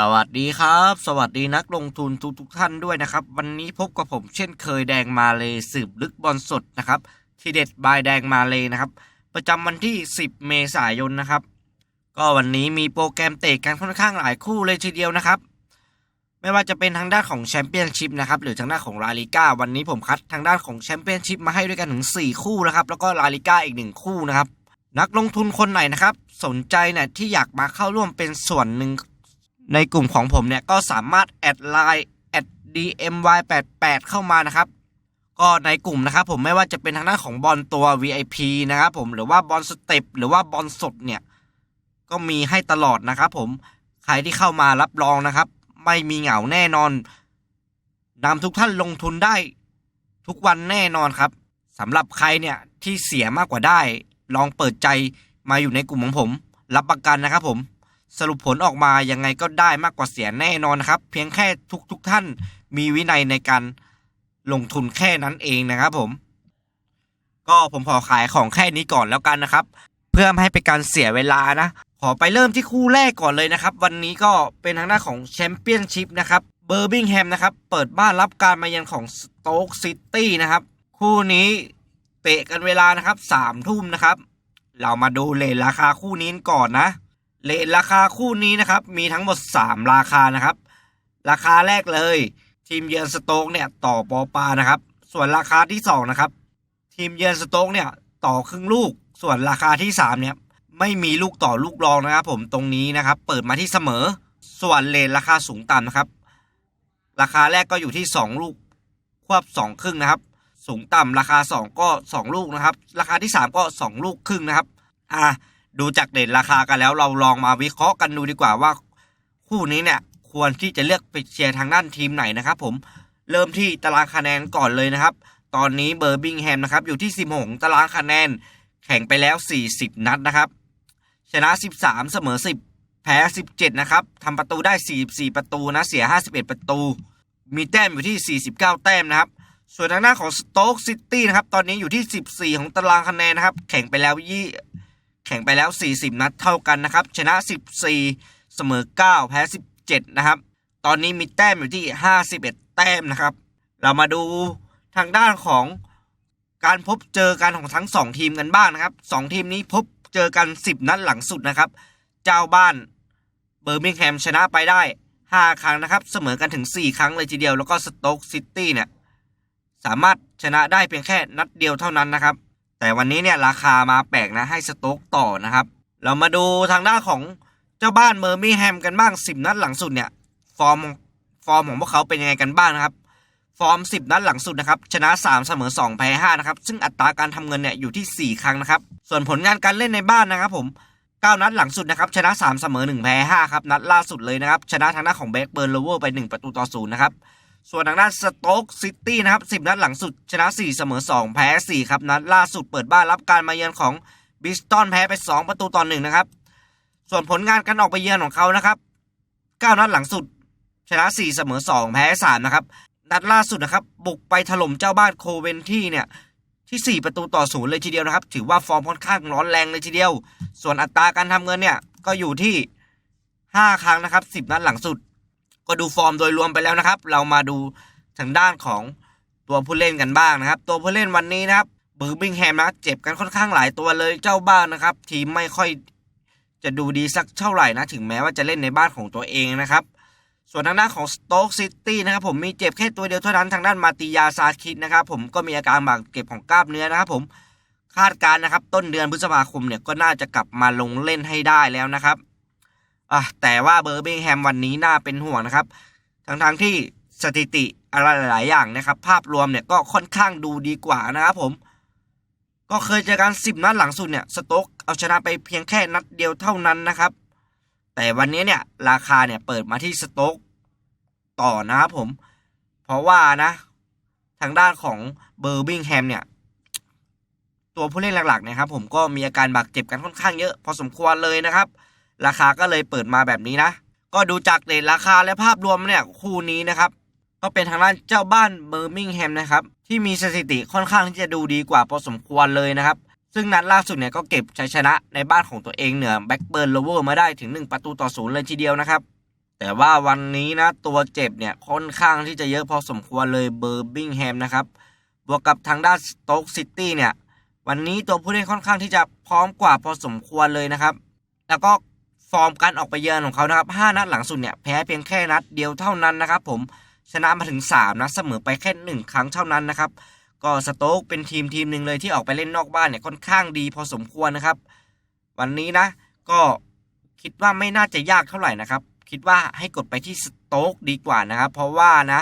สวัสดีครับ สวัสดีนักลงทุนทุกทุกท่านด้วยนะครับ วันนี้พบกับผมเช่นเคยแดงมาเลยสืบลึกบอลสดนะครับ ทีเด็ดบายแดงมาเลยนะครับ ประจำวันที่ 10 เมษายนนะครับ ก็วันนี้มีโปรแกรมเตะกันค่อนข้างหลายคู่เลยทีเดียวนะครับ ไม่ว่าจะเป็นทางด้านของแชมเปี้ยนชิพนะครับหรือทางด้านของลาลิก้าวันนี้ผมคัดทางด้านของแชมเปี้ยนชิพมาให้ด้วยกันถึง 4 คู่นะครับแล้วก็ลาลิก้าอีกหนึ่งคู่นะครับนักลงทุนคนไหนนะครับ สนใจเนี่ยที่อยากมาเข้าร่วมเป็นส่วนหนึ่ง ในกลุ่มของผมเนี่ยก็สามารถแอดไลน์แอด dmy88 เข้ามานะครับ ก็ในกลุ่มนะครับผมไม่ว่าจะเป็นทางด้านของบอลตัว VIP นะครับผมหรือว่าบอลสเต็ปหรือว่าบอลสดเนี่ยก็มีให้ตลอดนะครับผมใครที่เข้ามารับรองนะครับ ไม่มีเหงาแน่นอนนำทุกท่านลงทุนได้ทุกวันแน่นอนครับสำหรับใครเนี่ยที่เสียมากกว่าได้ ลองเปิดใจมาอยู่ในกลุ่มของผม รับประกันนะครับผม สรุปผลออกมายังไงก็ได้มากกว่าเสียแน่นอนนะครับ เพียงแค่ทุกทุกๆท่านมีวินัยในการลงทุนแค่นั้นเองนะครับผม ก็ผมขอขายของแค่นี้ก่อนแล้วกันนะครับ เพื่อไม่ให้เป็นการเสียเวลานะ ขอไปเริ่มที่คู่แรกก่อนเลยนะครับ วันนี้ก็เป็นทางหน้านของแชมเปี้ยนชิพนะครับเบอร์บิงแฮมนะครับ เปิดบ้านรับการมาเยือนของสโต๊กซิตี้นะครับ คู่นี้เตะกันเวลานะครับสามทุ่มนะครับ เรามาดูเลทราคาคู่นี้ก่อนนะ เลทราคาคู่นี้นะครับ มีทั้งหมด 3 ราคานะครับ ราคาแรกเลย ทีมเยือนสโต๊กเนี่ยต่อปอปานะครับ ส่วนราคาที่2นะครับทีมเยือนสโต๊กเนี่ยต่อครึ่งลูก ส่วนราคาที่3เนี่ยไม่มีลูกต่อลูกรองนะครับ ผมตรงนี้นะครับ เปิดมาที่เสมอ ส่วนเลทราคาสูงต่ำนะครับ ราคาแรกก็อยู่ที่ 2 ลูกควบ2ครึ่งนะครับ สูงต่ำราคา 2 ก็ 2 ลูกนะครับ ราคาที่ 3 ก็ 2 ลูกครึ่งนะครับ อะ ดูจากเด่นราคากันแล้วเราลองมาวิเคราะห์กันดูดีกว่าว่า คู่นี้เนี่ยควรที่จะเลือกไปเชียร์ทางด้านทีมไหนนะครับผมเริ่มที่ตารางคะแนนก่อนเลยนะครับ ตอนนี้เบอร์บิงแฮมนะครับอยู่ที่ 16 ตารางคะแนน แข่งไปแล้ว 40 นัดนะครับ ชนะ 13 เสมอ 10 แพ้ 17 นะครับทำประตูได้ 44 ประตูนะเสีย 51 ประตู มีแต้มอยู่ที่ 49 แต้มนะครับ ส่วนทางด้านของสโต๊กซิตี้นะครับ ตอนนี้อยู่ที่ 14 ของตารางคะแนนนะครับ แข่งไปแล้วยี่ แข่งไปแล้ว 40 นัดเท่ากันนะครับ ชนะ 14 เสมอ 9 แพ้ 17 นะครับ ตอนนี้มีแต้มอยู่ที่ 51 แต้มนะครับ เรามาดูทางด้านของการพบเจอกันของทั้ง 2 ทีมกันบ้างนะครับ 2 ทีมนี้พบเจอกัน 10 นัดหลังสุดนะครับ เจ้าบ้านเบอร์มิงแฮมชนะไปได้ 5 ครั้งนะครับ เสมอกันถึง 4 ครั้งเลยทีเดียว แล้วก็สโต๊กซิตี้เนี่ยสามารถชนะได้เพียงแค่นัดเดียวเท่านั้นนะครับ แต่วันนี้เนี่ยราคามาแปลกนะให้สโต๊กต่อนะครับ เรามาดูทางด้านของเจ้าบ้านเมอร์มี่แฮมกันบ้าง 10 นัดหลังสุดเนี่ยฟอร์มฟอร์มของพวกเขาเป็นยังไงกันบ้างนะครับ ฟอร์ม 10 นัดหลังสุดนะครับชนะ 3 เสมอ 2 แพ้ 5 นะครับ ซึ่งอัตราการทำเงินเนี่ยอยู่ที่ 4 ครั้งนะครับ ส่วนผลงานการเล่นในบ้านนะครับผม 9 นัดหลังสุดนะครับชนะ 3 เสมอ 1 แพ้ 5 ครับ นัดล่าสุดเลยนะครับ ชนะทางด้านของแบ็กเบิร์นโลเวอร์ไป 1 ประตูต่อ0นะครับ ส่วนทางด้านสโต๊กซิตี้นะครับ 10 นัดหลังสุด ชนะ 4 เสมอ 2 แพ้ 4 ครับ นัดล่าสุดเปิดบ้านรับการมาเยือนของบิสตันแพ้ไป 2 ประตูต่อ1นะครับ ส่วนผลงานการออกไปเยือนของเขานะครับ 9 นัดหลังสุด ชนะ 4 เสมอ 2 แพ้ 3 นะครับ นัดล่าสุดนะครับ บุกไปถล่มเจ้าบ้านโคเวนที่เนี่ยที่ 4 ประตูต่อศูนย์เลยทีเดียวนะครับ ถือว่าฟอร์มค่อนข้างร้อนแรงเลยทีเดียว ส่วนอัตราการทำเงินเนี่ยก็อยู่ที่ 5 ครั้งนะครับ 10 นัดหลังสุด ก็ดูฟอร์มโดยรวมไปแล้วนะครับ เรามาดูทางด้านของตัวผู้เล่นกันบ้างนะครับ ตัวผู้เล่นวันนี้นะครับเบอร์บิงแฮมนะเจ็บกันค่อนข้างหลายตัวเลยเจ้าบ้านนะครับ ทีมไม่ค่อยจะดูดีสักเท่าไหร่นะ ถึงแม้ว่าจะเล่นในบ้านของตัวเองนะครับ ส่วนทางด้านของสโต๊กซิตี้นะครับผมมีเจ็บแค่ตัวเดียวเท่านั้นทางด้านมาติยาซาคิดนะครับ ผมก็มีอาการบาดเจ็บของกล้ามเนื้อนะครับ ผมคาดการนะครับ ต้นเดือนพฤษภาคมเนี่ยก็น่าจะกลับมาลงเล่นให้ได้แล้วนะครับ อะแต่ว่าเบอร์บิงแฮมวันนี้น่าเป็นห่วงนะครับทั้งๆที่สถิติอะไรหลาย ๆ อย่างนะครับ ภาพรวมเนี่ยก็ค่อนข้างดูดีกว่านะครับผม ก็เคยเจอกันสิบนัดหลังสุดเนี่ยสโต๊กเอาชนะไปเพียงแค่นัดเดียวเท่านั้นนะครับ แต่วันนี้เนี่ยราคาเนี่ยเปิดมาที่สโต๊กต่อนะครับผม เพราะว่านะ ทางด้านของเบอร์บิงแฮมเนี่ยตัวผู้เล่นหลัก ๆ นะครับผมก็มีอาการบาดเจ็บกันค่อนข้างเยอะพอสมควรเลยนะครับ ราคาก็เลยเปิดมาแบบนี้นะ ก็ดูจากเดทราคาและภาพรวมเนี่ยคู่นี้นะครับ ก็เป็นทางด้านเจ้าบ้านเบอร์มิงแฮมนะครับ ที่มีสถิติค่อนข้างที่จะดูดีกว่าพอสมควรเลยนะครับ ซึ่งนัดล่าสุดเนี่ยก็เก็บชัยชนะในบ้านของตัวเองเหนือแบ็กเบิร์นโลเวอร์มาได้ถึง 1 ประตูต่อศูนย์เลยทีเดียวนะครับแต่ว่าวันนี้นะตัวเจ็บเนี่ยค่อนข้างที่จะเยอะพอสมควรเลยเบอร์บิงแฮมนะครับบวกกับทางด้านสโต๊กซิตี้เนี่ยวันนี้ตัวผู้เล่นค่อนข้างที่จะพร้อมกว่าพอสมควรเลยนะครับ แล้วก็ ฟอร์มการออกไปเยือนของเขานะครับ5นัดหลังสุดเนี่ยแพ้เพียงแค่นัดเดียวเท่านั้นนะครับผมชนะมาถึง3นัดเสมอไปแค่1ครั้งเท่านั้นนะครับก็สโต๊กเป็นทีมทีมหนึ่งเลยที่ออกไปเล่นนอกบ้านเนี่ยค่อนข้างดีพอสมควรนะครับ วันนี้นะ ก็คิดว่าไม่น่าจะยากเท่าไหร่นะครับ คิดว่าให้กดไปที่สโต๊กดีกว่านะครับ เพราะว่านะ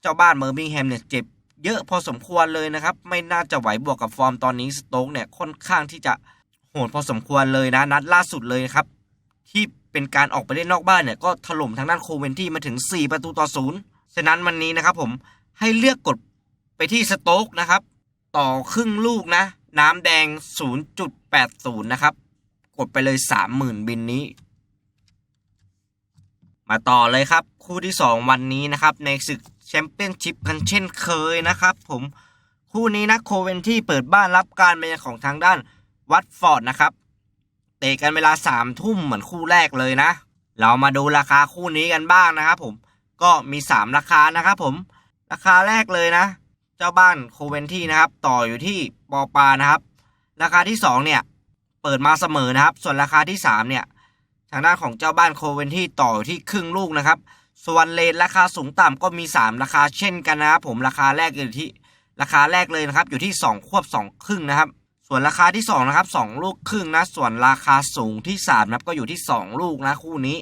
เจ้าบ้านเมอร์บิงแฮมเนี่ยเจ็บเยอะพอสมควรเลยนะครับ ไม่น่าจะไหวบวกกับฟอร์มตอนนี้สโต๊กเนี่ยค่อนข้างที่จะโหดพอสมควรเลยนะ นัดล่าสุดเลยครับ ที่เป็นการออกไปเล่นนอกบ้านเนี่ยก็ถล่มทางด้านโคเวนที่มาถึง 4 ประตูต่อศูนย์ฉะนั้นวันนี้นะครับผมให้เลือกกดไปที่สโต๊กนะครับ ต่อครึ่งลูกนะ น้ำแดง 0.80 นะครับ กดไปเลย 30,000 บินนี้ มาต่อเลยครับ คู่ที่ 2 วันนี้นะครับ ในศึกแชมเปี้ยนชิพกันเช่นเคยนะครับผมคู่นี้นะโคเวนที่เปิดบ้านรับการมาเยือนของทางด้านวัตฟอร์ดนะครับ เตะกันเวลา3ามทุ่มเหมือนคู่แรกเลยนะ เรามาดูราคาคู่นี้กันบ้างนะครับผม ก็มี 3 ราคานะครับผม ราคาแรกเลยนะ เจ้าบ้านโคเวนที่นะครับ ต่ออยู่ที่ปอปานะครับ ราคาที่ 2 เนี่ย เปิดมาเสมอนะครับ ส่วนราคาที่ 3 เนี่ย ทางด้านของเจ้าบ้านโคเวนที่ต่ออยู่ที่ครึ่งลูกนะครับ ส่วนเลนราคาสูงต่ำก็มี 3 ราคาเช่นกันนะครับผม ราคาแรกอยู่ที่ ราคาแรกเลยนะครับ อยู่ที่ 2 ควบ 2 ครึ่งนะครับ ส่วนราคาที่2นะครับ2ลูกครึ่งนะ ส่วนราคาสูงที่3นะครับก็อยู่ที่ 2 ลูกนะคู่นี้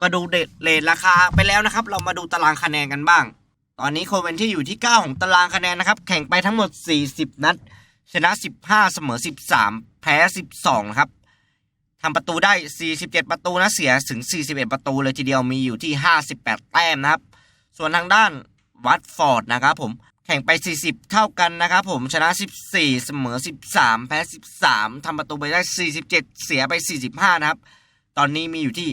ก็ดูเดทเลทราคาไปแล้วนะครับ เรามาดูตารางคะแนนกันบ้าง ตอนนี้โคเวนที่อยู่ที่ 9 ของตารางคะแนนนะครับ แข่งไปทั้งหมด 40 นัด ชนะ 15 เสมอ 13 แพ้ 12นะครับทำประตูได้ 47 ประตูนะเสียถึง 41 ประตูเลยทีเดียวมีอยู่ที่ 58 แต้มนะครับ ส่วนทางด้านวัตฟอร์ดนะครับผม แข่งไป 40 เท่ากันนะครับผมชนะ 14 เสมอ 13 แพ้ 13ทำประตูไปได้ 47 เสียไป 45 นะครับ ตอนนี้มีอยู่ที่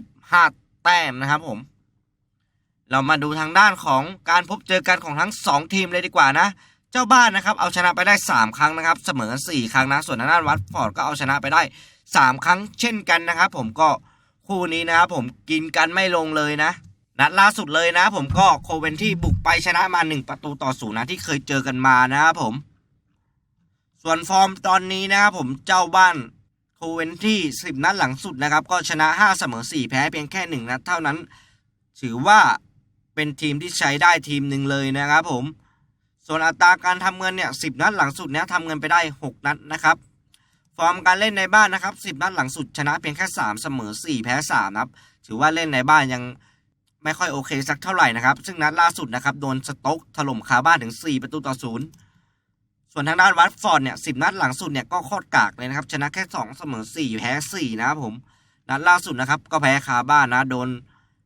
55 แต้มนะครับผม เรามาดูทางด้านของการพบเจอกันของทั้ง 2 ทีมเลยดีกว่านะ เจ้าบ้านนะครับ เอาชนะไปได้ 3 ครั้งนะครับ เสมอ 4 ครั้งนะ ส่วนทางด้านวัตฟอร์ดก็เอาชนะไปได้ 3 ครั้งเช่นกันนะครับ ผมก็คู่นี้นะครับผมกินกันไม่ลงเลยนะ นัดล่าสุดเลยนะผมก็โคเวนที่บุกไปชนะมา 1 ประตูต่อศูนย์นะที่เคยเจอกันมานะครับผม ส่วนฟอร์มตอนนี้นะครับผมเจ้าบ้านโคเวนที่10 นัดหลังสุดนะครับ ก็ชนะ 5 เสมอ 4 แพ้เพียงแค่ 1 นัดเท่านั้น ถือว่าเป็นทีมที่ใช้ได้ทีมหนึ่งเลยนะครับผม ส่วนอัตราการทำเงินเนี่ย10นัดหลังสุดเนี่ยทำเงินไปได้ 6 นัดนะครับฟอร์มการเล่นในบ้านนะครับ 10 นัดหลังสุดชนะเพียงแค่ 3 เสมอ 4 แพ้3นะครับถือว่าเล่นในบ้านยัง ไม่ค่อยโอเคสักเท่าไหร่นะครับ ซึ่งนัดล่าสุดนะครับโดนสโต๊กถล่มคาบ้านถึง 4 ประตูต่อศูนย์ส่วนทางด้านวัตฟอร์ดเนี่ย10นัดหลังสุดเนี่ยก็โคตรกากเลยนะครับ ชนะแค่ 2 เสมอ 4 แพ้ 4 นะครับผม นัดล่าสุดนะครับก็แพ้คาบ้านนะโดน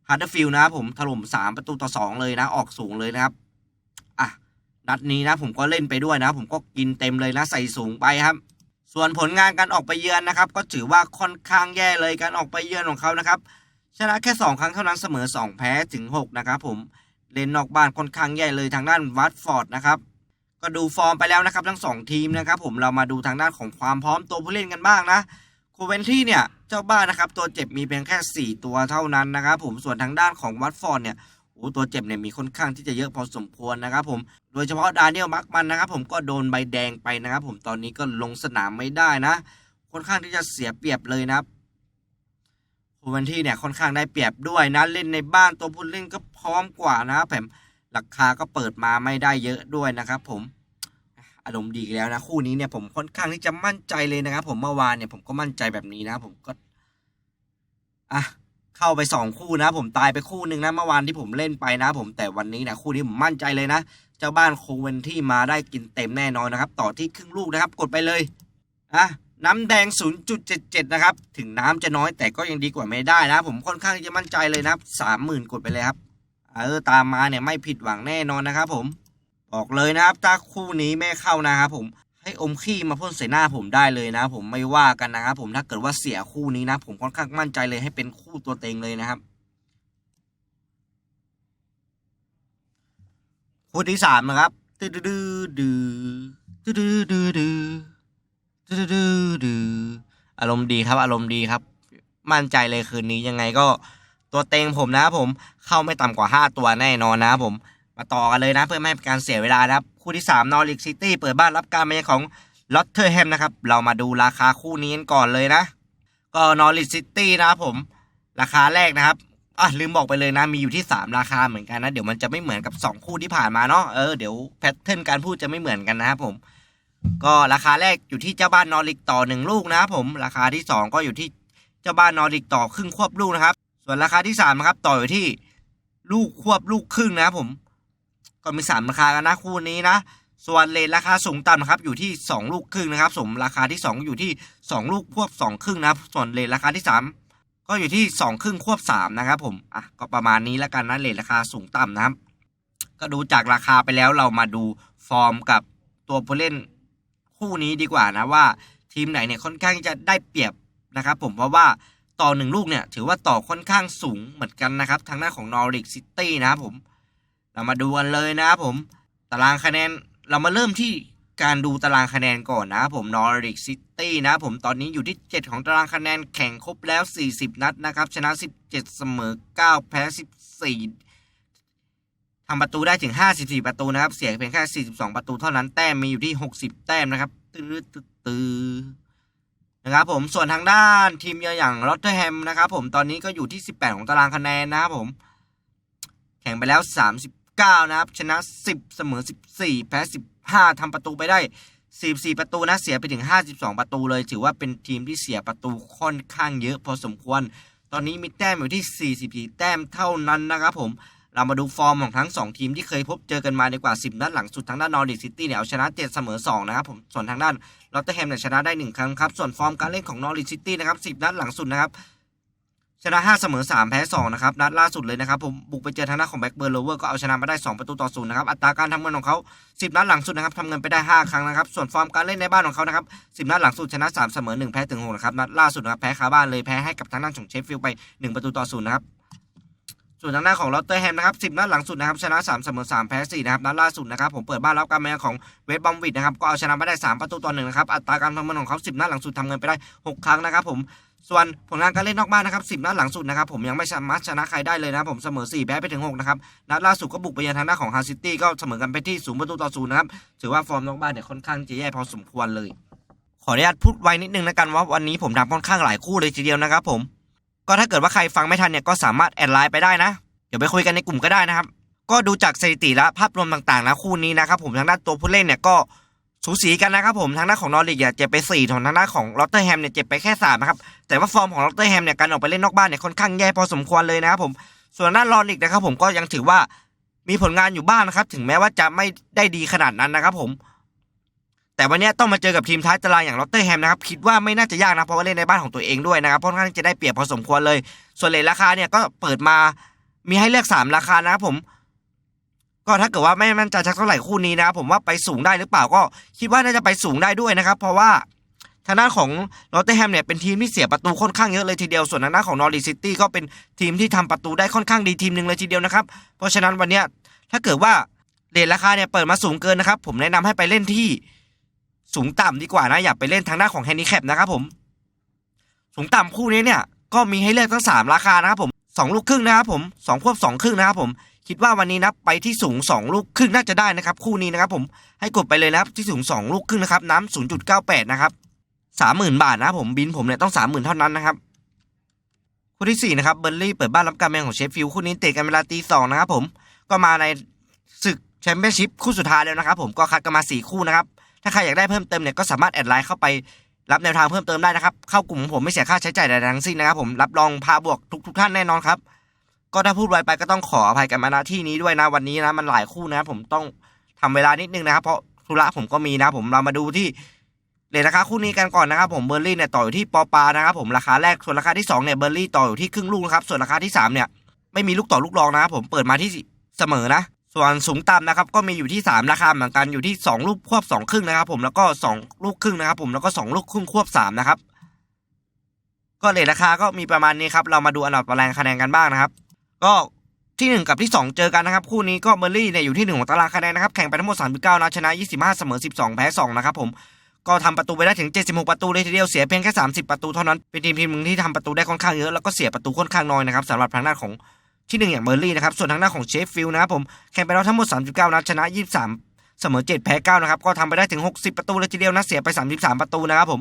ฮัตเตอร์ฟิลด์นะครับผมถล่ม 3 ประตูต่อ 2 เลยนะออกสูงเลยนะครับอะนัดนี้นะผมก็เล่นไปด้วยนะ ผมก็กินเต็มเลยนะใส่สูงไปครับ ส่วนผลงานการออกไปเยือนนะครับ ก็ถือว่าค่อนข้างแย่เลยการออกไปเยือนของเขานะครับ ชนะแค่ 2 ครั้งเท่านั้นเสมอ 2 แพ้ถึง 6 นะครับผม เล่นนอกบ้านค่อนข้างแย่เลยทางด้านวัตฟอร์ดนะครับ ก็ดูฟอร์มไปแล้วนะครับ ทั้ง 2 ทีมนะครับผมเรามาดูทางด้านของความพร้อมตัวผู้เล่นกันบ้างนะโคเวนที่เนี่ยเจ้าบ้านนะครับตัวเจ็บมีเพียงแค่ 4 ตัวเท่านั้นนะครับผมส่วนทางด้านของวัตฟอร์ดเนี่ยโอ้ตัวเจ็บเนี่ยมีค่อนข้างที่จะเยอะพอสมควรนะครับผมโดยเฉพาะดานิเอลมาร์กมันนะครับผมก็โดนใบแดงไปนะครับผมตอนนี้ก็ลงสนามไม่ได้นะค่อนข้างที่จะเสียเปรียบเลยนะครับ คเวนที่เนี่ยค่อนข้างได้เปรียบด้วยนะเล่นในบ้านตัวผู้เล่นก็พร้อมกว่านะครับผมราคาก็เปิดมาไม่ได้เยอะด้วยนะครับ ผมอารมณ์ดีแล้วนะคู่นี้เนี่ยผมค่อนข้างที่จะมั่นใจเลยนะครับ ผมเมื่อวานเนี่ยผมก็มั่นใจแบบนี้นะ ผมก็อะเข้าไปสองคู่นะ ผมตายไปคู่หนึ่งนะเมื่อวานที่ผมเล่นไปนะ ผมแต่วันนี้นะคู่นี้ผมมั่นใจเลยนะ เจ้าบ้านโคเวนที่มาได้กินเต็มแน่นอนนะครับ ต่อที่ครึ่งลูกนะครับ กดไปเลยอะ น้ำแดง 0.77 นะครับ ถึงน้ำจะน้อยแต่ก็ยังดีกว่าไม่ได้นะ ผมค่อนข้างจะมั่นใจเลยนะครับ 30,000 กดไปเลยครับ เออ ตามมาเนี่ยไม่ผิดหวังแน่นอนนะครับผม บอกเลยนะครับถ้าคู่นี้ไม่เข้านะครับผม ให้อมขี้มาพ่นใส่หน้าผมได้เลยนะ ผมไม่ว่ากันนะครับผมถ้าเกิดว่าเสียคู่นี้นะ ผมค่อนข้างมั่นใจเลยให้เป็นคู่ตัวเต็งเลยนะครับ คู่ที่สามนะครับดื้อดื้อดื้อดื้อดื้อดื้อ ดื้อดื้ออารมณ์ดีครับ อารมณ์ดีครับ มั่นใจเลยคืนนี้ยังไงก็ตัวเต็งผมนะครับผม เข้าไม่ต่ำกว่า 5 ตัวแน่นอนนะครับผม มาต่อกันเลยนะเพื่อไม่ให้เป็นการเสียเวลานะครับ คู่ที่3นอริกซิตี้เปิดบ้านรับการมาเยือนของลอตเทอร์แฮมนะครับ เรามาดูราคาคู่นี้กันก่อนเลยนะ ก็นอริกซิตี้นะครับผม ราคาแรกนะครับอะลืมบอกไปเลยนะมีอยู่ที่ 3 ราคาเหมือนกันนะ เดี๋ยวมันจะไม่เหมือนกับ 2 คู่ที่ผ่านมาเนาะเออเดี๋ยวแพทเทิร์นการพูดจะไม่เหมือนกันนะครับผม ก็ราคาแรกอยู่ที่เจ้าบ้านนอริกต่อหนึ่งลูกนะครับผมราคาที่ 2 ก็อยู่ที่เจ้าบ้านนอริกต่อครึ่งควบลูกนะครับ ส่วนราคาที่3นะครับต่ออยู่ที่ลูกควบลูกครึ่งนะครับผม ก็มี 3 ราคากันนะคู่นี้นะส่วนเลทราคาสูงต่ำนะครับอยู่ที่ 2 ลูกครึ่งนะครับสมราคาที่ 2 อยู่ที่ 2 ลูกควบ2ครึ่งนะครับส่วนเลทราคาที่ 3 ก็อยู่ที่ 2 ครึ่งควบ3นะครับผมอะก็ประมาณนี้แล้วกันนะเลทราคาสูงต่ำนะครับ ก็ดูจากราคาไปแล้วเรามาดูฟอร์มกับตัวผู้เล่น คู่นี้ดีกว่านะว่าทีมไหนเนี่ยค่อนข้างจะได้เปรียบนะครับผมเพราะว่าต่อหนึ่งลูกเนี่ยถือว่าต่อค่อนข้างสูงเหมือนกันนะครับ ทางด้าของนอริกซิตี้นะครับผม เรามาดูกันเลยนะครับผม ตารางคะแนนเรามาเริ่มที่การดูตารางคะแนนก่อนนะครับผมนอริกซิตี้นะผมตอนนี้อยู่ที่ 7 ของตารางคะแนนแข่งครบแล้ว 40 นัดนะครับ ชนะ 17 เสมอ 9 แพ้ 14 ทำประตูได้ถึง 54 ประตูนะครับ เสียเพียงแค่ 42 ประตูเท่านั้นแต้มมีอยู่ที่ 60 แต้มนะครับตื้อตื้อนะครับผมส่วนทางด้านทีมเยือนอย่างลอตเทอร์แฮมนะครับผมตอนนี้ก็อยู่ที่ 18 ของตารางคะแนนนะครับผม แข่งไปแล้ว 39 นะครับ ชนะ 10 เสมอ 14 แพ้ 15ทำประตูไปได้ 44 ประตูนะเสียไปถึง 52 ประตูเลย ถือว่าเป็นทีมที่เสียประตูค่อนข้างเยอะพอสมควร ตอนนี้มีแต้มอยู่ที่ 44 แต้มเท่านั้นนะครับผม เรามาดูฟอร์มของทั้ง 2 ทีมที่เคยพบเจอกันมาดีกว่า 10 นัดหลังสุดทางด้านนอร์ดิซิตี้เนี่ยเอาชนะ 7 เสมอ 2 นะครับผมส่วนทางด้านลอตเตอร์แฮมเนี่ยชนะได้ 1 ครั้งครับ ส่วนฟอร์มการเล่นของนอร์ดิซิตี้นะครับ 10 นัดหลังสุดนะครับชนะ 5 เสมอ 3 แพ้ 2 นะครับ นัดล่าสุดเลยนะครับ ผมบุกไปเจอทางด้านของแบ็กเบอร์โลเวอร์ก็เอาชนะมาได้ 2 ประตูต่อศูนย์นะครับ อัตราการทำเงินของเขา 10 นัดหลังสุดนะครับทำเงินไปได้ 5 ครั้งนะครับ ส่วนฟอร์มการเล่นในบ้านของเขานะครับ 10 นัดหลังสุดชนะ 3 เสมอ 1 แพ้ถึง6นะครับ นัดล่าสุดนะครับแพ้คาบ้านเลยแพ้ให้กับทางด้านของเชฟฟิลด์ไป 1 ประตูต่อศูนย์นะครับ ส่วนทางด้านของลอตเตอร์แฮมนะครับ10นัดหลังสุดนะครับชนะ3เสมอ3แพ้4นะครับนัดล่าสุดนะครับผมเปิดบ้านรับการมาเยือนของเวสต์บอมวิดนะครับก็เอาชนะมาได้3ประตูต่อ1นะครับอัตราการทำเงินของเขา10นัดหลังสุดทำเงินไปได้6ครั้งนะครับผมส่วนผลงานการเล่นนอกบ้านนะครับ10นัดหลังสุดนะครับผมยังไม่สามารถชนะใครได้เลยนะครับผมเสมอ4แพ้ไปถึง6นะครับนัดล่าสุดก็บุกไปยังทางด้านของฮาร์ซิตี้ก็เสมอกันไปที่0ประตูต่อ0นะครับถือว่าฟอร์มนอกบ้านเนี่ยค่อนข้างจะแย่พอสมควรเลย ขออนุญาตพูดไว้นิดนึงนะกันว่าวันนี้ผมทำค่อนข้างหลายคู่เลยทีเดียวนะครับผม ก็ถ้าเกิดว่าใครฟังไม่ทันเนี่ยก็สามารถแอดไลน์ไปได้นะ เดี๋ยวไปคุยกันในกลุ่มก็ได้นะครับ ก็ดูจากสถิติและภาพรวมต่างๆนะคู่นี้นะครับผมทางด้านตัวผู้เล่นเนี่ยก็สูสีกันนะครับผมทางด้านของนอริกเนี่ยเจ็บไป4ของทางด้านของลอตเตอร์แฮมเนี่ยเจ็บไปแค่3นะครับแต่ว่าฟอร์มของลอตเตอร์แฮมเนี่ยการออกไปเล่นนอกบ้านเนี่ยค่อนข้างแย่พอสมควรเลยนะครับผมส่วนด้านลอริกนะครับผมก็ยังถือว่ามีผลงานอยู่บ้างนะครับถึงแม้ว่าจะไม่ได้ดีขนาดนั้นนะครับผม แต่วันนี้ต้องมาเจอกับทีมท้ายตารางอย่างลอตเตอร์แฮมนะครับคิดว่าไม่น่าจะยากนะเพราะว่าเล่นในบ้านของตัวเองด้วยนะครับค่อนข้างจะได้เปรียบพอสมควรเลย ส่วนเลทราคาเนี่ยก็เปิดมามีให้เลือกสามราคานะครับผม ก็ถ้าเกิดว่าไม่มั่นใจชักเท่าไหร่คู่นี้นะครับผมว่าไปสูงได้หรือเปล่าก็คิดว่าน่าจะไปสูงได้ด้วยนะครับ เพราะว่าทางด้านของลอตเตอร์แฮมเนี่ยเป็นทีมที่เสียประตูค่อนข้างเยอะเลยทีเดียวส่วนทางด้านของนอริซิตี้ก็เป็นทีมที่ทำประตูได้ค่อนข้างดีทีมหนึ่งเลยทีเดียวนะครับ เพราะฉะนั้นวันนี้ถ้าเกิดว่าเรทราคาเนี่ยเปิดมาสูงเกินนะครับ ผมแนะนำให้ไปเล่นที่ สูงต่ำดีกว่านะอย่าไปเล่นทางด้านของแฮนดิแคปนะครับผม สูงต่ำคู่นี้เนี่ยก็มีให้เลือกทั้งสามราคานะครับผมสองลูกครึ่งนะครับผมสองควบสองครึ่งนะครับผมคิดว่าวันนี้นะไปที่สูงสองลูกครึ่งน่าจะได้นะครับคู่นี้นะครับผมให้กดไปเลยนะครับที่สูงสองลูกครึ่งนะครับน้ำศูนย์จุดเก้าแปดนะครับสามหมื่นบาทนะครับผมบินผมเนี่ยต้องสามหมื่นเท่านั้นนะครับคู่ที่สี่นะครับเบอร์ลี่เปิดบ้านรับการเมืองของเชฟฟิลด์คู่นี้เตะกันเวลาตีสองนะครับผมก็มาในศึกแชมเปี้ยนชิพคู่สุดท้ายแล้วนะครับผมก็คัดกันมาสี่คู่นะครับ ถ้าใครอยากได้เพิ่มเติมเนี่ยก็สามารถแอดไลน์เข้าไปรับแนวทางเพิ่มเติมได้นะครับ เข้ากลุ่มผมไม่เสียค่าใช้จ่ายใดทั้งสิ้นนะครับ ผมรับรองพาบวกทุกทุกท่านแน่นอนครับ ก็ถ้าพูดไวไปก็ต้องขออภัยกันมาณที่นี้ด้วยนะวันนี้นะมันหลายคู่นะผมต้องทำเวลานิดนึงนะครับ เพราะธุระผมก็มีนะ ผมเรามาดูที่เลทราคาคู่นี้กันก่อนนะครับ ผมเบอร์ลี่เนี่ยต่ออยู่ที่ปอปานะครับ ผมราคาแรกส่วนราคาที่สองเนี่ยเบอร์ลี่ต่ออยู่ที่ครึ่งลูกนะครับส่วนราคาที่สามเนี่ยไม่มีลูกต่อลูกรองนะครับผมเปิดมาที่เสมอนะ ส่วนสูงต่ำนะครับก็มีอยู่ที่ 3 ราคาเหมือนกันอยู่ที่ 2 ลูกควบ 2 ครึ่งนะครับ ผมแล้วก็ 2 ลูกครึ่งนะครับ ผมแล้วก็ 2 ลูกครึ่งควบ 3 นะครับ ก็เลทราคาก็มีประมาณนี้ครับ เรามาดูอันดับตารางคะแนนกันบ้างนะครับ ก็ที่ 1 กับที่ 2 เจอกันนะครับ คู่นี้ก็เบอร์ลี่เนี่ยอยู่ที่1ของตารางคะแนนนะครับแข่งไปทั้งหมด39นัดชนะ 25 เสมอ 12 แพ้2นะครับผมก็ทำประตูไปได้ถึง 76 ประตูเลยทีเดียวเสียเพียงแค่ 30 ประตูเท่านั้นเป็นทีมทีมหนึ่งที่ทำประตูได้ค่อนข้างเยอะแล้วก็เสียประตูค่อนข้างน้อยนะครับสำหรับทางด้านของ ที่หนึ่งอย่างเบอร์ลี่นะครับ ส่วนทางด้านของเชฟฟิลด์นะครับผมแข่งไปแล้วทั้งหมด 39 นัดชนะ 23 เสมอ 7 แพ้ 9 นะครับ ก็ทำไปได้ถึง 60 ประตูเลยทีเดียวนะเสียไป 33 ประตูนะครับผม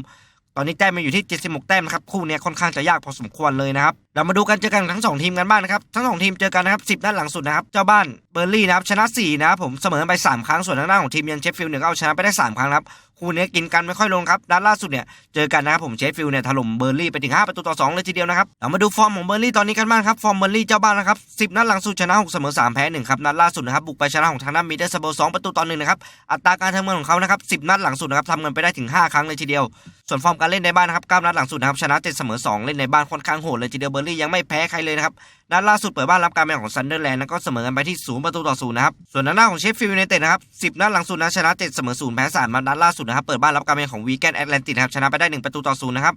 ตอนนี้แต้มมาอยู่ที่76แต้มนะครับคู่นี้ค่อนข้างจะยากพอสมควรเลยนะครับเรามาดูกันเจอกันทั้ง 2 ทีมกันบ้างนะครับทั้ง 2 ทีมเจอกันนะครับ10นัดหลังสุดนะครับเจ้าบ้านเบอร์ลี่นะครับชนะ4นะครับผมเสมอไป 3 ครั้งส่วนทางด้านของทีมยันเชฟฟิลด์เนี่ยก็เอาชนะไปได้ 3 ครั้งครับคู่นี้กินกันไม่ค่อยลงครับนัดล่าสุดเนี่ยเจอกันนะครับผมเชฟฟิลด์เนี่ยถล่มเบอร์ลี่ไปถึง5ประตูต่อ2เลยทีเดียวนะครับเรามาดูฟอร์มของเบอร์ลี่ตอนนี้กันบ้างครับฟอร์มเบอร์ลี่เจ้าบ้านนะครับ10นัดหลังสุดชนะ6เสมอ3แพ้1ครับนัดล่าสุดนะครับบุกไปชนะของทางด้านมิเดิลสเบิล2ประตูต่อ1นะครับอัตราการทำเงินของเขานะครับ10นัดหลังสุดนะครับทำเงินไปได้ถึง5ครั้งเลยทีเดียวส่วนฟอร์มการเล่นในบ้านนะครับ9นัดหลังสุดนะครับชนะ7เสมอ2เล่นในบ้านค่อนข้างโหดเลยทีเดียวเบอร์ลี่ยังไม่แพ้ใครเลยนะครับนัดล่าสุดเปิดบ้านรับการเป็นของซันเดอร์แลนด์แล้วก็เสมอกันไปที่0ประตูต่อ0นะครับส่วนนัดหน้าของเชฟฟิลด์ยูไนเต็ดนะครับ10นัดหลังสุดนะชนะ7เสมอ0แพ้3มานัดล่าสุดนะครับเปิดบ้านรับการเป็นของวีแกนแอตแลนติกนะครับชนะไปได้1ประตูต่อ0นะครับ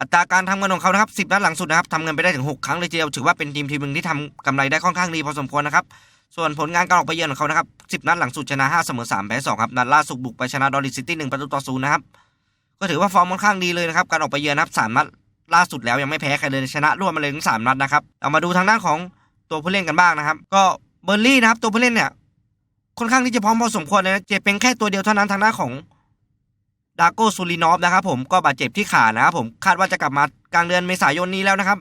อัตราการทำเงินของเขานะครับ10นัดหลังสุดนะครับทำเงินไปได้ถึง 6 ครั้งเลยทีเดียวถือว่าเป็นทีมทีมหนึ่งที่ทำกำไรได้ค่อนข้างดีพอสมควรนะครับส่วนผลงานการออกไปเยือนของเขานะครับ10 นัดหลังสุดชนะ 5 เสมอ 3 แพ้ 2 ครับ นัดล่าสุดบุกไปชนะดอริซิตี้ 1 ประตูต่อ 0 นะครับ ก็ถือว่าฟอร์มค่อนข้างดีเลยนะครับ การออกไปเยือนนะครับ3นัดล่าสุดแล้วยังไม่แพ้ใครเลยชนะรวดมาเลยทั้งสามนัดนะครับเรามาดูทางด้านของตัวผู้เล่นกันบ้างนะครับ ก็เบอร์ลี่นะครับ ตัวผู้เล่นเนี่ยค่อนข้างที่จะพร้อมพอสมควรเลยนะเจ็บเป็นแค่ตัวเดียวเท่านั้นทางด้านของดาโกซูรินอฟนะครับผมก็บาดเจ็บที่ขานะครับผมคาดว่าจะกลับมากลางเดือนเมษายนนี้แล้วนะครับ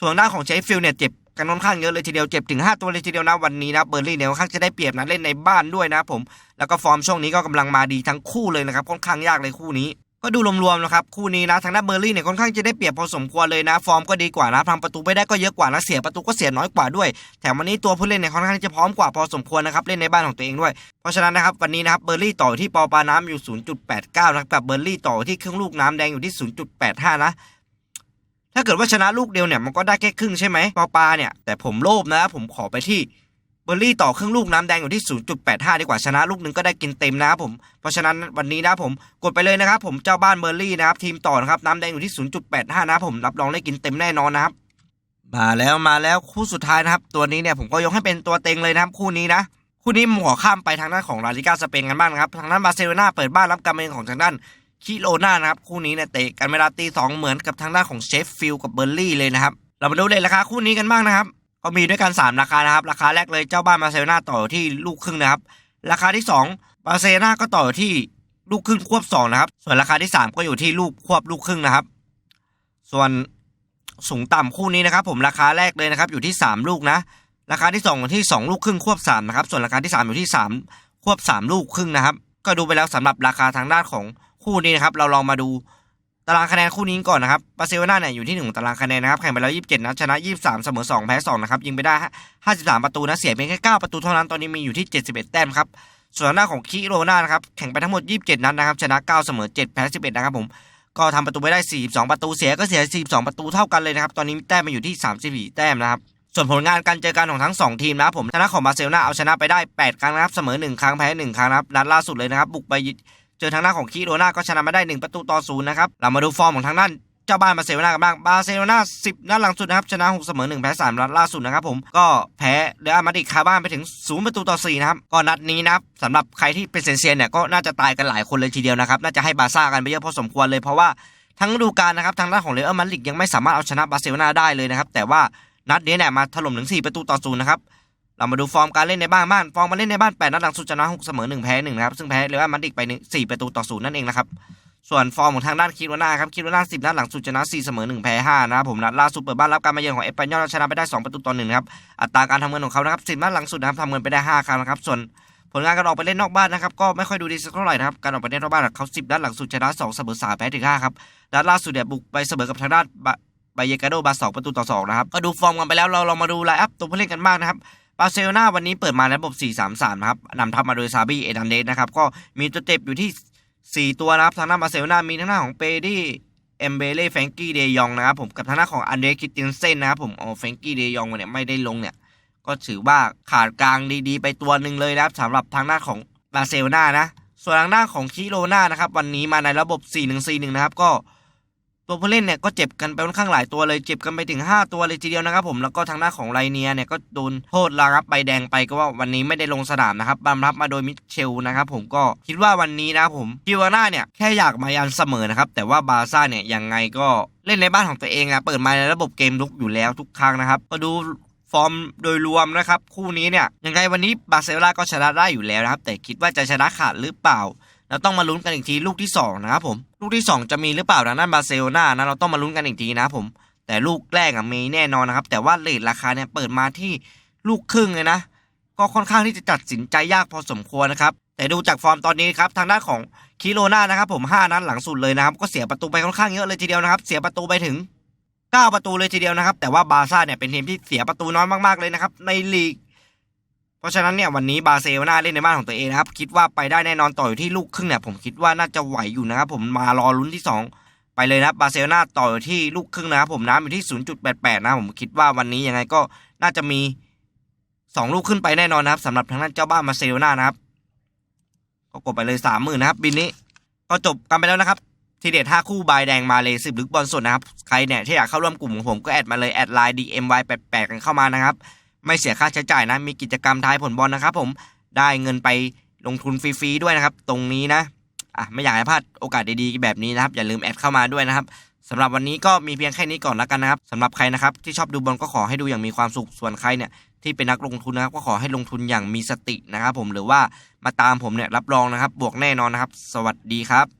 ส่วนด้านของเชฟฟิลเนี่ยเจ็บ กันค่อนข้างเยอะเลยทีเดียวเจ็บถึง 5 ตัวเลยทีเดียวนะวันนี้นะเบอร์ลี่เนี่ยค่อนข้างจะได้เปรียบนะเล่นในบ้านด้วยนะผม แล้วก็ฟอร์มช่วงนี้ก็กำลังมาดีทั้งคู่เลยนะครับค่อนข้างยากเลยคู่นี้ ก็ดูรวมๆนะครับคู่นี้นะทางด้านเบอร์ลี่เนี่ยค่อนข้างจะได้เปรียบพอสมควรเลยนะ ฟอร์มก็ดีกว่านะทำประตูไปได้ก็เยอะกว่านะเสียประตูก็เสียน้อยกว่าด้วยแถมวันนี้ตัวผู้เล่นเนี่ยค่อนข้างจะพร้อมกว่าพอสมควรนะครับเล่นในบ้านของตัวเองด้วยเพราะฉะนั้นนะครับวันนี้นะครับเบอร์ลี่ต่อที่ปอปาน้ำอยู่ 0.89นะครับกับเบอร์ลี่ต่อที่เครื่องลูกน้ำแดงอยู่ที่ 0.85นะ ถ้าเกิดว่าชนะลูกเดียวเนี่ยมันก็ได้แค่ครึ่งใช่ไหมปอปาเนี่ยแต่ผมโลภนะ ผมขอไปที่เบอร์ลี่ต่อครึ่งลูกน้ำแดงอยู่ที่ 0.85 ดีกว่าชนะลูกหนึ่งก็ได้กินเต็มนะครับผม เพราะฉะนั้นวันนี้นะผมกดไปเลยนะครับผมเจ้าบ้านเบอร์ลี่นะครับทีมต่อนะครับน้ำแดงอยู่ที่ 0.85 นะครับผมรับรองได้กินเต็มแน่นอนนะครับ มาแล้วมาแล้วคู่สุดท้ายนะครับ ตัวนี้เนี่ยผมก็ยกให้เป็นตัวเต็งเลยนะครับคู่นี้นะคู่นี้ผมขอข้ามไปทางด้านของลาลิกาสเปนกันบ้างนะครับทางด้านบาร์เซโลนาเปิดบ้านรับการเมืองของทางด้าน คิโลนานะครับ คู่นี้เนี่ยเตะกันเวลาตีสองเหมือนกับทางด้านของเชฟฟิลด์กับเบอร์ลี่เลยนะครับ เรามาดูเลยราคาคู่นี้กันบ้างนะครับ ก็มีด้วยกัน 3 ราคานะครับ ราคาแรกเลยเจ้าบ้านบาเซลนาต่อที่ลูกครึ่งนะครับ ราคาที่2บาเซลนาก็ต่อที่ลูกครึ่งควบ2นะครับ ส่วนราคาที่ 3 ก็อยู่ที่ลูกควบลูกครึ่งนะครับ ส่วนสูงต่ำคู่นี้นะครับ ผมราคาแรกเลยนะครับ อยู่ที่ 3 ลูกนะ ราคาที่2อยู่ที่ 2 ลูกครึ่งควบ3นะครับ ส่วนราคาที่ 3 อยู่ที่ 3 ควบ 3 ลูกครึ่งนะครับ ก็ดูไปแล้วสำหรับราคาทางด้านของ คู่นี้นะครับเราลองมาดูตารางคะแนนคู่นี้ก่อนนะครับบาร์เซโลนาเนี่ยอยู่ที่1ตารางคะแนนนะครับแข่งไปแล้ว27นัดชนะ 23 เสมอ 2 แพ้ 2 นะครับ ยิงไปได้ 53 ประตูนะเสียเพียงแค่ 9 ประตูเท่านั้นตอนนี้มีอยู่ที่ 71 แต้มครับส่วนหน้าของคิโรนานะครับแข่งไปทั้งหมด 27 นัดนะครับชนะ 9 เสมอ 7 แพ้ 11 นะครับผมก็ทำประตูไปได้ 42 ประตูเสียก็เสีย 42 ประตูเท่ากันเลยนะครับตอนนี้มีแต้มมาอยู่ที่ 34 แต้มนะครับส่วนผลงานการเจอกันของทั้ง 2 ทีมนะครับผมชนะของบาร์เซโลนาเอาชนะไปได้ 8 ครั้งนะครับเสมอ 1 ครั้งแพ้ 1 ครั้งนะครับนัดล่าสุดเลยนะครับบุกไป เจอทางด้านของคิโรนาก็ชนะมาได้ 1 ประตูต่อศูนย์นะครับ เรามาดูฟอร์มของทางด้านเจ้าบ้านบาร์เซโลนากันบ้าง บาร์เซโลนา10 นัดหลังสุดนะครับ ชนะ 6 เสมอ 1 แพ้3นัดล่าสุดนะครับผม ก็แพ้เรอัลมาดริดคาบ้านไปถึง 0 ประตูต่อ 4 นะครับ ก็นัดนี้นะครับสำหรับใครที่เป็นเซนเซียนเนี่ยก็น่าจะตายกันหลายคนเลยทีเดียวนะครับ น่าจะให้บาซ่ากันไปเยอะพอสมควรเลยเพราะว่าทั้งฤดูกาลนะครับทางด้านของเรอัลมาดริดยังไม่สามารถเอาชนะบาร์เซโลนาได้เลยนะครับแต่ว่านัดนี้เนี่ยมาถล่มถึง 4 ประตูต่อศูนย์นะครับ เรามาดูฟอร์มการเล่นในบ้านบ้าน ฟอร์มมาเล่นในบ้าน 8 นัดหลังสุดชนะ6เสมอ 1 แพ้1นะครับ ซึ่งแพ้เรอัลมาดริดไป4ประตูต่อ0นั่นเองนะครับ ส่วนฟอร์มของทางด้านคิโรนาครับ คิโรนา10 นัดหลังสุดชนะ4เสมอ 1 แพ้5นะครับผม นัดล่าสุดเปิดบ้านรับการมาเยือนของเอสปานยอลชนะไปได้ 2 ประตูต่อ1นะครับ อัตราการทำเงินของเขานะครับ10นัดหลังสุดนะครับทำเงินไปได้5ครั้งนะครับ ส่วนผลงานการออกไปเล่นนอกบ้านนะครับก็ไม่ค่อยดูดีสักเท่าไหร่นะครับการออกไปเล่นนอกบ้านเขา10นัดหลังสุดชนะ2เสมอ3แพ้ถึง5ครับนัดล่าสุดเนี่ยบุกไปเสมอกับทางด้านบาเยกาโดบาสองประตูต่อ2นะครับก็ดูฟอร์มกันไปแล้วเราลองมาดูไลน์อัพตัวผู้เล่นกันบ้างนะครับ บาร์เซโลนาวันนี้เปิดมาในระบบ 4-3-3 นะครับนำทัพมาโดยซาบีเอดันเดสนะครับ ก็มีตัวเจ็บอยู่ที่ 4 ตัวนะครับ ทางด้าบาร์เซโลนามีทางด้าของเปดี้เอมเบเล่แฟงกี้เดยองนะครับผมกับทางด้าของอันเดรคิตตินเซนนะครับผมโอ๋อแฟงกี้เดยองเนี่ยไม่ได้ลงเนี่ย ก็ถือว่าขาดกลางดีๆ ไปตัวหนึ่งเลยนะครับสำหรับทางด้าของบาร์เซโลนานะ ส่วนทางด้าของคิโรนานะครับวันนี้มาในระบบ 4-1-4-1 นะครับก็ ตัวผู้เล่นเนี่ยก็เจ็บกันไปค่อนข้างหลายตัวเลยเจ็บกันไปถึง 5 ตัวเลยทีเดียวนะครับผมแล้วก็ทางหน้าของไรเนียเนี่ยก็โดนโทษลารับใบแดงไปก็ว่าวันนี้ไม่ได้ลงสนามนะครับบัมรับมาโดยมิเชลนะครับผมก็คิดว่าวันนี้นะผมกิวาน่าเนี่ยแค่อยากมายันเสมอนะครับแต่ว่าบาร์ซ่าเนี่ยยังไงก็เล่นในบ้านของตัวเองอะเปิดมาในระบบเกมลุกอยู่แล้วทุกครั้งนะครับก็ดูฟอร์มโดยรวมนะครับ คู่นี้เนี่ยยังไงวันนี้บาร์เซโลนาก็ชนะได้อยู่แล้วนะครับ แต่คิดว่าจะชนะขาดหรือเปล่า เราต้องมาลุ้นกันอีกทีลูกที่2นะครับผมลูกที่ 2 จะมีหรือเปล่าทางด้านบาร์เซโลนานะเราต้องมาลุ้นกันอีกทีนะผมแต่ลูกแรกอะมีแน่นอนนะครับ แต่ว่าเลทราคาเนี่ยเปิดมาที่ลูกครึ่งเลยนะ ก็ค่อนข้างที่จะตัดสินใจยากพอสมควรนะครับแต่ดูจากฟอร์มตอนนี้ครับทางด้านของคิโรนานะครับผม5นัดหลังสุดเลยนะครับก็เสียประตูไปค่อนข้างเยอะเลยทีเดียวนะครับเสียประตูไปถึง 9 ประตูเลยทีเดียวนะครับแต่ว่าบาร์ซ่าเนี่ยเป็นทีมที่เสียประตูน้อยมากๆเลยนะครับในลีก เพราะฉะนั้นเนี่ยวันนี้บาเซโลนาเล่นในบ้านของตัวเองนะครับคิดว่าไปได้แน่นอนต่ออยู่ที่ลูกครึ่งเนี่ยผมคิดว่าน่าจะไหวอยู่นะครับผมมารอลุ้นที่ 2 ไปเลยนะบาเซโลนาต่ออยู่ที่ลูกครึ่งนะครับผมน้ำอยู่ที่ 0.88 นะผมคิดว่าวันนี้ยังไงก็น่าจะมี 2 ลูกขึ้นไปแน่นอนนะครับสำหรับทางด้านเจ้าบ้านบาเซโลนานะครับก็กดไปเลยสามหมื่นนะครับบินนี้ก็จบกันไปแล้วนะครับ ทีเด็ด5คู่บายแดงมาเลยสิบลึกบอลสดนะครับ ใครเนี่ยที่อยากเข้าร่วมกลุ่มของผมก็แอดมาเลยแอดไลน์ DMY88 กันเข้ามานะครับ ไม่เสียค่าใช้จ่ายนะ มีกิจกรรมทายผลบอลนะครับ ผมได้เงินไปลงทุนฟรีๆด้วยนะครับ ตรงนี้นะอะไม่อยากให้พลาดโอกาสดีๆแบบนี้นะครับ อย่าลืมแอดเข้ามาด้วยนะครับสำหรับวันนี้ก็มีเพียงแค่นี้ก่อนแล้วกันนะครับสำหรับใครนะครับที่ชอบดูบอลก็ขอให้ดูอย่างมีความสุขส่วนใครเนี่ยที่เป็นนักลงทุนนะครับก็ขอให้ลงทุนอย่างมีสตินะครับ ผมหรือว่ามาตามผมเนี่ยรับรองนะครับ บวกแน่นอนนะครับ สวัสดีครับ